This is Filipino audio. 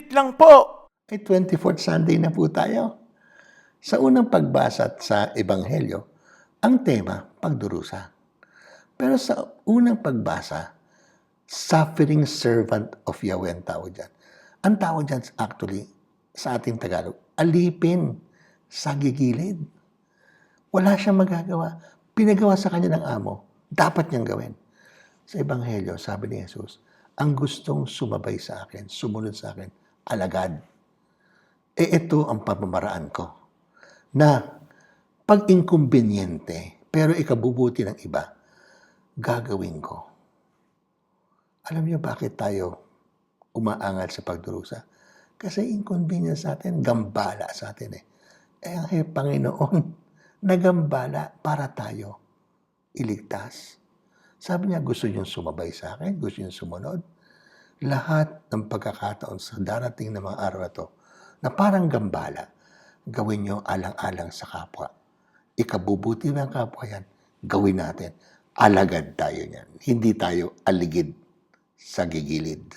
Saglit lang po. Ay 24th Sunday na po tayo. Sa unang pagbasa sa Ebanghelyo, ang tema, pagdurusa. Pero sa unang pagbasa, suffering servant of Yahweh ang tawag dyan. Ang tawag dyan actually, sa ating Tagalog, alipin sa gigilid. Wala siyang magagawa. Pinagawa sa kanya ng amo. Dapat niyang gawin. Sa Ebanghelyo, sabi ni Jesus, ang gustong sumabay sa akin, sumunod sa akin, alagad. E ito ang pamamaraan ko. Na pag inconveniente, pero ikabubuti ng iba, gagawin ko. Alam niyo bakit tayo umaangal sa pagdurusa? Kasi inconvenience sa atin, gambala sa atin eh. Eh ang Panginoon, nagambala para tayo iligtas. Sabi niya, gusto niyong sumabay sa akin, gusto niyong sumunod. Lahat ng pagkakataon sa darating na mga araw na to, na parang gambala, gawin niyo alang-alang sa kapwa. Ikabubuti ng kapwa yan, gawin natin. Alagad tayo niyan. Hindi tayo aligid sa gigilid.